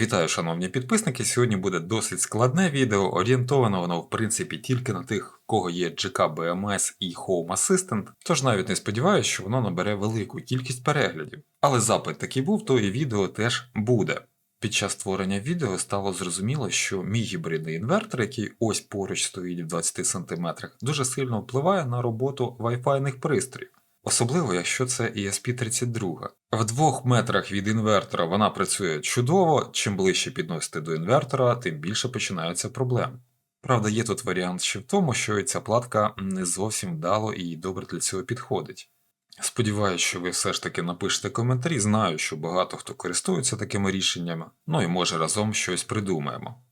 Вітаю, шановні підписники. Сьогодні буде досить складне відео, орієнтовано воно в принципі тільки на тих, в кого є GK BMS і Home Assistant, тож навіть не сподіваюся, що воно набере велику кількість переглядів. Але запит такий був, то і відео теж буде. Під час створення відео стало зрозуміло, що мій гібридний інвертор, який ось поруч стоїть в 20 см, дуже сильно впливає на роботу Wi-Fi пристроїв. Особливо, якщо це ESP32. В двох метрах від інвертора вона працює чудово, чим ближче підносити до інвертора, тим більше починаються проблеми. Правда, є тут варіант ще в тому, що ця платка не зовсім вдало і добре для цього підходить. Сподіваюсь, що ви все ж таки напишете коментарі, знаю, що багато хто користується такими рішеннями, ну і може разом щось придумаємо.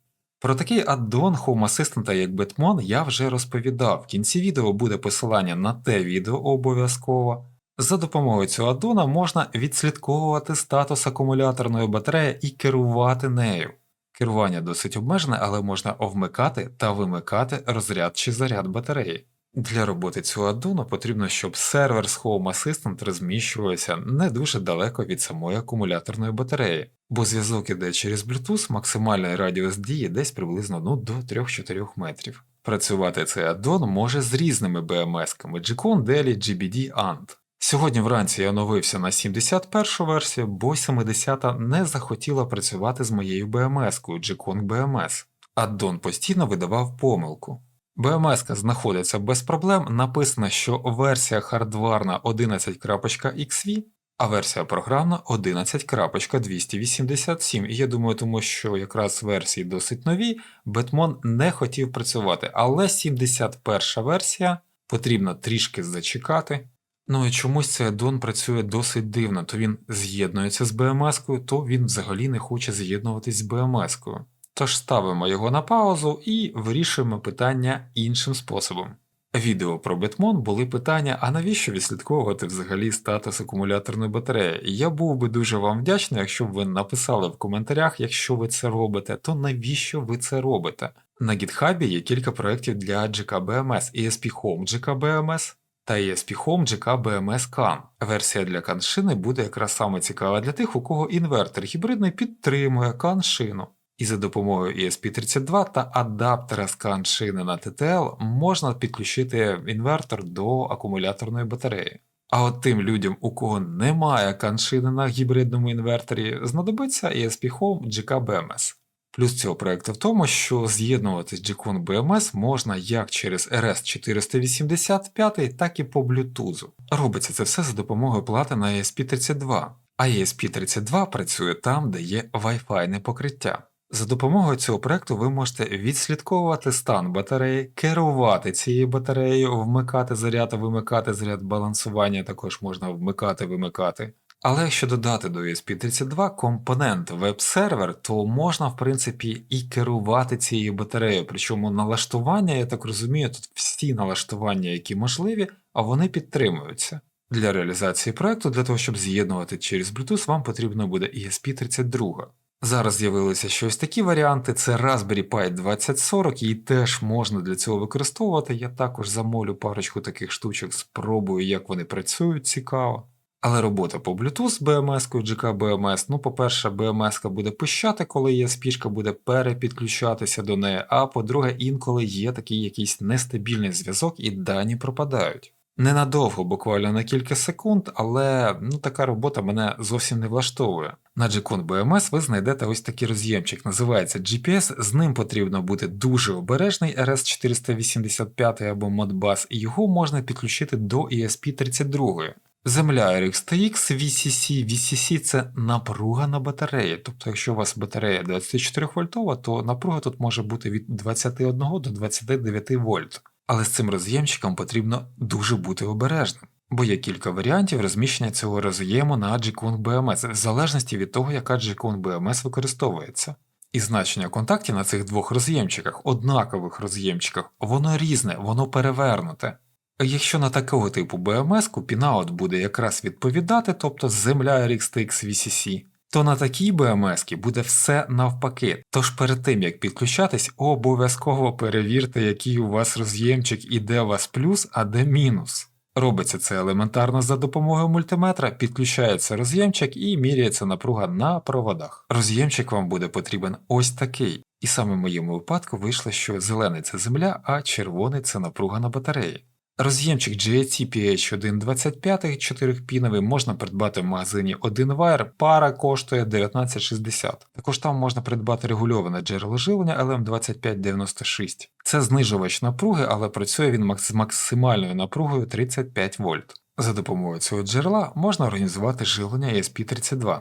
Про такий аддон Home Assistant як Batmon я вже розповідав. В кінці відео буде посилання на те відео обов'язково. За допомогою цього аддона можна відслідковувати статус акумуляторної батареї і керувати нею. Керування досить обмежене, але можна вмикати та вимикати розряд чи заряд батареї. Для роботи цього аддону потрібно, щоб сервер з Home Assistant розміщувався не дуже далеко від самої акумуляторної батареї, бо зв'язок іде через Bluetooth, максимальний радіус дії десь приблизно ну, до 3-4 метрів. Працювати цей аддон може з різними BMS-ками G-Con, Deli, GBD, ANT. Сьогодні вранці я оновився на 71 версію, бо 70-та не захотіла працювати з моєю BMS-кою G-Con BMS. Аддон постійно видавав помилку. BMS знаходиться без проблем, написано, що версія хардварна 11.xv, а версія програмна 11.287. І я думаю, тому що якраз версії досить нові, Batmon не хотів працювати, але 71 версія потрібно трішки зачекати. Ну і чомусь цей аддон працює досить дивно, то він з'єднується з BMS-кою, то він взагалі не хоче з'єднуватись з BMS-кою. Тож ставимо його на паузу і вирішуємо питання іншим способом. Відео про Бетмон були питання, а навіщо відслідковувати взагалі статус акумуляторної батареї? Я був би дуже вам вдячний, якщо б ви написали в коментарях, якщо ви це робите, то навіщо ви це робите? На GitHub є кілька проєктів для GKBMS, ESP Home GKBMS та ESP Home GKBMS CAN. Версія для CAN-шини буде якраз саме цікава для тих, у кого інвертор гібридний підтримує CAN-шину. І за допомогою ESP32 та адаптера з каншини на TTL можна підключити інвертор до акумуляторної батареї. А от тим людям, у кого немає каншини на гібридному інверторі, знадобиться ESP Home GK-BMS. Плюс цього проєкту в тому, що з'єднувати G-Con BMS можна як через RS485, так і по Bluetooth. Робиться це все за допомогою плати на ESP32, а ESP32 працює там, де є Wi-Fi покриття. За допомогою цього проекту ви можете відслідковувати стан батареї, керувати цією батареєю, вмикати заряд, вимикати заряд балансування, також можна вмикати-вимикати. Але якщо додати до ESP32 компонент веб-сервер, то можна в принципі і керувати цією батареєю. Причому налаштування, я так розумію, тут всі налаштування, які можливі, а вони підтримуються. Для реалізації проекту, для того, щоб з'єднувати через Bluetooth, вам потрібно буде ESP32. Зараз з'явилися щось такі варіанти, це Raspberry Pi 2040, її теж можна для цього використовувати. Я також замолю парочку таких штучок, спробую, як вони працюють, цікаво. Але робота по Bluetooth з BMS, GK BMS, ну, по-перше, BMS буде пищати, коли є спішка, буде перепідключатися до неї, а по-друге, інколи є такий якийсь нестабільний зв'язок і дані пропадають. Ненадовго, буквально на кілька секунд, але ну, така робота мене зовсім не влаштовує. На G-Con BMS ви знайдете ось такий роз'ємчик, називається GPS, з ним потрібно бути дуже обережний RS485 або Modbus, і його можна підключити до ESP32. Земля RX-TX VCC. VCC це напруга на батареї. Тобто, якщо у вас батарея 24 вольтова, то напруга тут може бути від 21 до 29 вольт. Але з цим роз'ємчиком потрібно дуже бути обережним, бо є кілька варіантів розміщення цього роз'єму на G-Con BMS, в залежності від того, яка G-Con BMS використовується. І значення контактів на цих двох роз'ємчиках, однакових роз'ємчиках, воно різне, воно перевернуте. Якщо на такого типу BMS пінаут буде якраз відповідати, тобто земля RX-TX VCC, то на такій BMS буде все навпаки. Тож перед тим як підключатись, обов'язково перевірте, який у вас роз'ємчик і де у вас плюс, а де мінус. Робиться це елементарно за допомогою мультиметра, підключається роз'ємчик і міряється напруга на проводах. Роз'ємчик вам буде потрібен ось такий. І саме в моєму випадку вийшло, що зелений це земля, а червоний це напруга на батареї. Роз'ємчик GAT PH125 4-піновий можна придбати в магазині 1Wire, пара коштує 19,60. Також там можна придбати регульоване джерело живлення LM2596. Це знижувач напруги, але працює він з максимальною напругою 35 вольт. За допомогою цього джерела можна організувати живлення ESP32.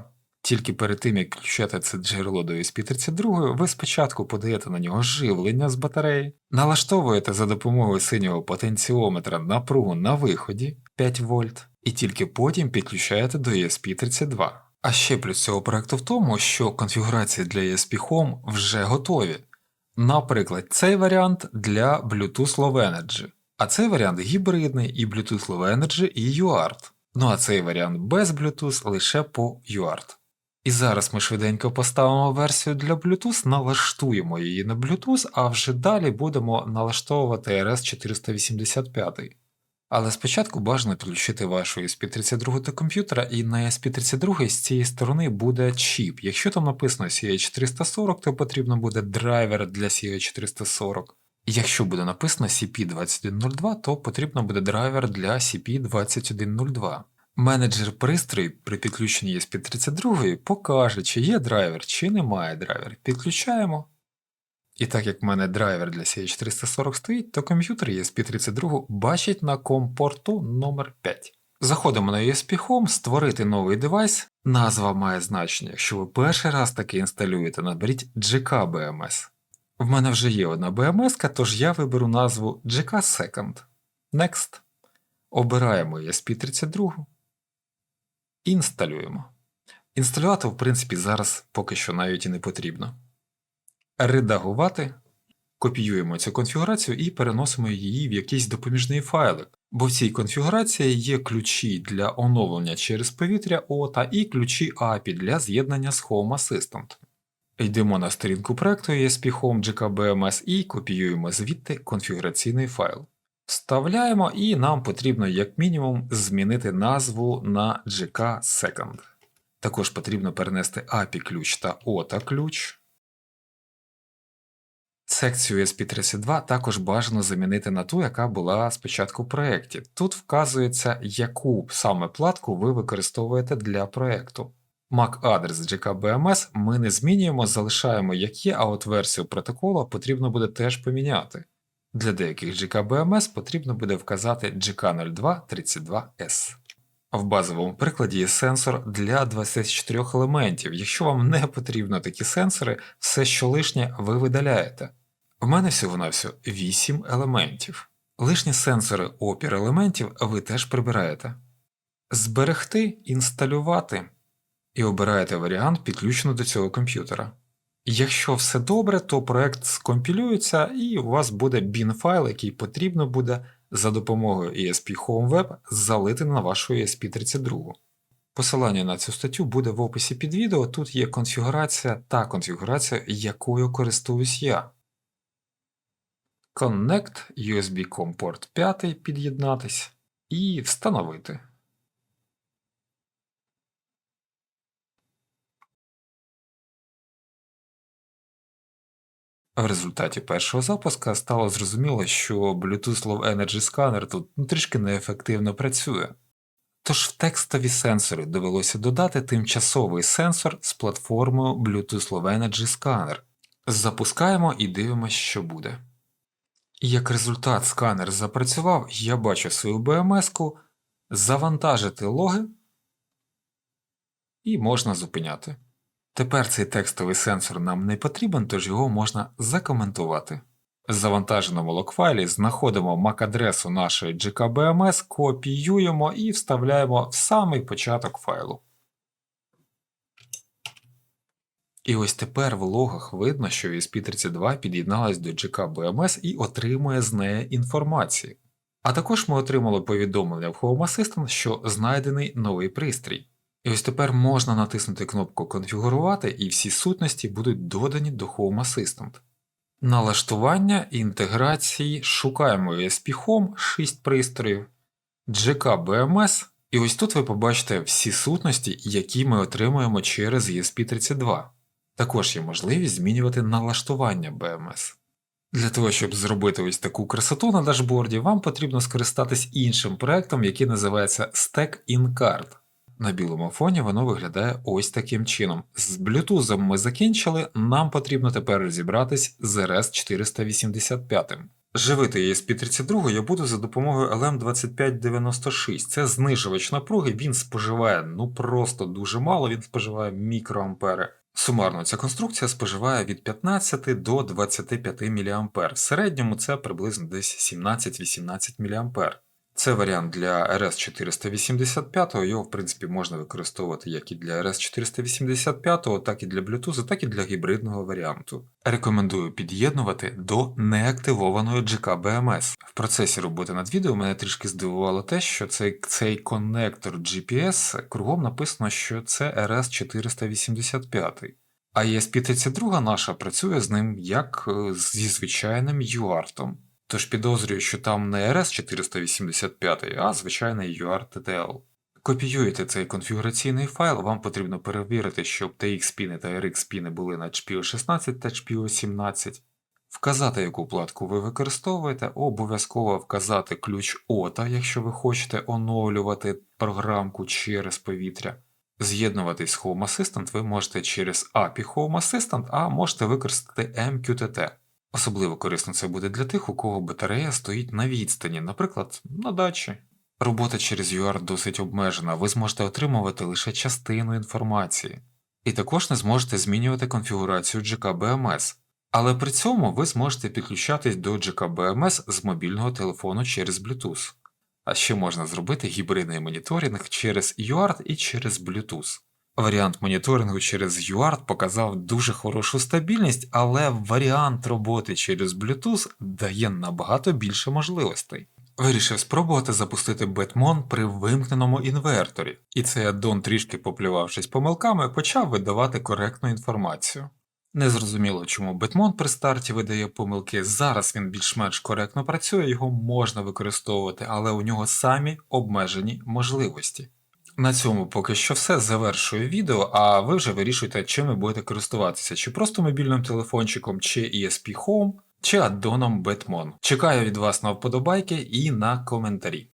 Тільки перед тим, як включати це джерело до ESP32, ви спочатку подаєте на нього живлення з батареї, налаштовуєте за допомогою синього потенціометра напругу на виході 5 вольт, і тільки потім підключаєте до ESP32. А ще плюс цього проекту в тому, що конфігурації для ESP Home вже готові. Наприклад, цей варіант для Bluetooth Low Energy, а цей варіант гібридний і Bluetooth Low Energy і UART. Ну а цей варіант без Bluetooth лише по UART. І зараз ми швиденько поставимо версію для Bluetooth, налаштуємо її на Bluetooth, а вже далі будемо налаштовувати RS485. Але спочатку бажано підключити вашу ESP32 до комп'ютера, і на ESP32 з цієї сторони буде чіп. Якщо там написано CH440, то потрібно буде драйвер для CH440. Якщо буде написано CP2102, то потрібно буде драйвер для CP2102. Менеджер пристрою при підключенні ESP32 покаже, чи є драйвер, чи немає драйвер. Підключаємо. І так як в мене драйвер для CH340 стоїть, то комп'ютер ESP32 бачить на компорту номер 5 Заходимо на ESP Home, створити новий девайс. Назва має значення. Якщо ви перший раз таки інсталюєте, наберіть GK BMS. В мене вже є одна BMS, тож я виберу назву GK Second. Next. Обираємо ESP32. Інсталюємо. Інсталювати, в принципі, зараз поки що навіть і не потрібно. Редагувати. Копіюємо цю конфігурацію і переносимо її в якийсь допоміжний файлик, бо в цій конфігурації є ключі для оновлення через повітря ОТА і ключі API для з'єднання з Home Assistant. Йдемо на сторінку проекту ESP Home GKBMS і копіюємо звідти конфігураційний файл. Вставляємо і нам потрібно як мінімум змінити назву на GK Second. Також потрібно перенести API ключ та OTA ключ. Секцію SP32 також бажано замінити на ту, яка була спочатку в проєкті. Тут вказується, яку саме платку ви використовуєте для проєкту. MAC-адрес GKBMS ми не змінюємо, залишаємо як є, а от версію протоколу потрібно буде теж поміняти. Для деяких GKBMS потрібно буде вказати GK0232S. В базовому прикладі є сенсор для 24 елементів. Якщо вам не потрібно такі сенсори, все, що лишнє, ви видаляєте. У мене всього-навсього 8 елементів. Лишні сенсори опір елементів ви теж прибираєте. Зберегти, інсталювати і обираєте варіант підключено до цього комп'ютера. Якщо все добре, то проект скомпілюється і у вас буде bin файл, який потрібно буде за допомогою ESP Home Web залити на вашу ESP32. Посилання на цю статтю буде в описі під відео. Тут є конфігурація та конфігурація, якою користуюсь я. Connect USB-COM порт 5 під'єднатись і встановити. В результаті першого запуска стало зрозуміло, що Bluetooth Low Energy Scanner тут ну, трішки неефективно працює. Тож в текстові сенсори довелося додати тимчасовий сенсор з платформою Bluetooth Low Energy Scanner. Запускаємо і дивимося, що буде. Як результат, сканер запрацював, я бачу свою BMS-ку, завантажити логи і можна зупиняти. Тепер цей текстовий сенсор нам не потрібен, тож його можна закоментувати. В завантаженому локфайлі знаходимо MAC-адресу нашої GKBMS, копіюємо і вставляємо в самий початок файлу. І ось тепер в логах видно, що ESP32 під'єдналась до GKBMS і отримує з неї інформацію. А також ми отримали повідомлення в Home Assistant, що знайдений новий пристрій. І ось тепер можна натиснути кнопку Конфігурувати, і всі сутності будуть додані до Home Assistant. Налаштування інтеграції шукаємо ESP Home 6 пристроїв. GK BMS, і ось тут ви побачите всі сутності, які ми отримуємо через ESP32. Також є можливість змінювати налаштування BMS. Для того, щоб зробити ось таку красоту на дашборді, вам потрібно скористатись іншим проектом, який називається Stack in Card. На білому фоні воно виглядає ось таким чином. З Bluetooth ми закінчили, нам потрібно тепер розібратись з RS485. Живити ESP32 я буду за допомогою LM2596. Це знижувач напруги, він споживає ну просто дуже мало, він споживає мікроампери. Сумарно ця конструкція споживає від 15 до 25 мА. В середньому це приблизно десь 17-18 мА. Це варіант для RS485, його в принципі можна використовувати як і для RS485, так і для Bluetooth, так і для гібридного варіанту. Рекомендую під'єднувати до неактивованої GK BMS. В процесі роботи над відео мене трішки здивувало те, що цей, цей коннектор GPS кругом написано, що це RS485. А ESP32 наша працює з ним як е, зі звичайним UART. Тож підозрюю, що там не RS485, а звичайний UART TTL. Копіюєте цей конфігураційний файл, вам потрібно перевірити, щоб TX піни та RX піни були на HPO 16 та HPO 17. Вказати, яку платку ви використовуєте, обов'язково вказати ключ OTA, якщо ви хочете оновлювати програмку через повітря. З'єднуватись з Home Assistant ви можете через API Home Assistant, а можете використати MQTT. Особливо корисно це буде для тих, у кого батарея стоїть на відстані, наприклад, на дачі. Робота через UART досить обмежена, ви зможете отримувати лише частину інформації. І також не зможете змінювати конфігурацію GK BMS. Але при цьому ви зможете підключатись до GK BMS з мобільного телефону через Bluetooth. А ще можна зробити гібридний моніторинг через UART і через Bluetooth. Варіант моніторингу через UART показав дуже хорошу стабільність, але варіант роботи через Bluetooth дає набагато більше можливостей. Вирішив спробувати запустити Betmon при вимкненому інверторі, і цей аддон, трішки поплювавшись помилками, почав видавати коректну інформацію. Незрозуміло, чому Betmon при старті видає помилки. Зараз він більш-менш коректно працює, його можна використовувати, але у нього самі обмежені можливості. На цьому поки що все. Завершую відео, а ви вже вирішуєте, чим ви будете користуватися, чи просто мобільним телефончиком, чи ESP Home, чи аддоном Batmon. Чекаю від вас на вподобайки і на коментарі.